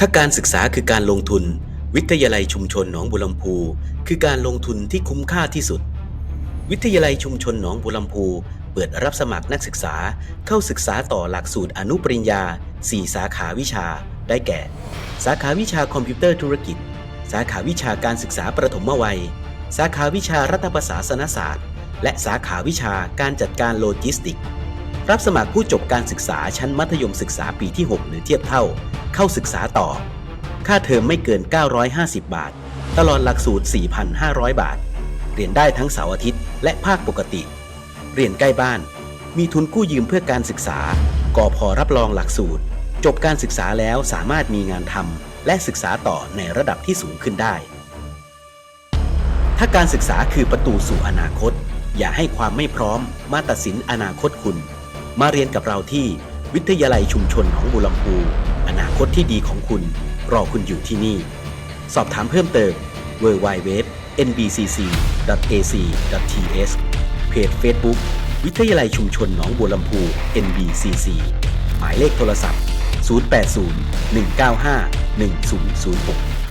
ถ้าการศึกษาคือการลงทุน วิทยาลัยชุมชนหนองบุรลำพู คือการลงทุนที่คุ้มค่าที่สุด วิทยาลัยชุมชนหนองบุรลำพู เปิดรับสมัครนักศึกษาเข้าศึกษาต่อหลักสูตรอนุปริญญา 4 สาขาวิชา ได้แก่ สาขาวิชาคอมพิวเตอร์ธุรกิจ สาขาวิชาการศึกษาประถมวัย สาขาวิชารัฐประศาสนศาสตร์ และสาขาวิชาการจัดการโลจิสติกส์รับสมัครผู้จบการศึกษาชั้นมัธยมศึกษาปีที่ 6 หรือเทียบเท่า เข้าศึกษาต่อ ค่าเทอมไม่เกิน 950 บาท ตลอดหลักสูตร 4,500 บาท เรียนได้ทั้งเสาร์อาทิตย์และภาคปกติ เรียนใกล้บ้าน มีทุนกู้ยืมเพื่อการศึกษากอพอรับรองหลักสูตร จบการศึกษาแล้วสามารถมีงานทำและศึกษาต่อในระดับที่สูงขึ้นได้ ถ้าการศึกษาคือประตูสู่อนาคต อย่าให้ความไม่พร้อมมาตัดสินอนาคตคุณ มาเรียนกับเราที่วิทยาลัยชุมชนของบุรลำพู อนาคตที่ดีของคุณรอคุณอยู่ที่นี่ สอบถามเพิ่มเติม www nbcc.ac.th เพจ Facebook วิทยาลัยชุมชนหนองบัวลำพู NBCC หมายเลขโทรศัพท์ 080 195 1006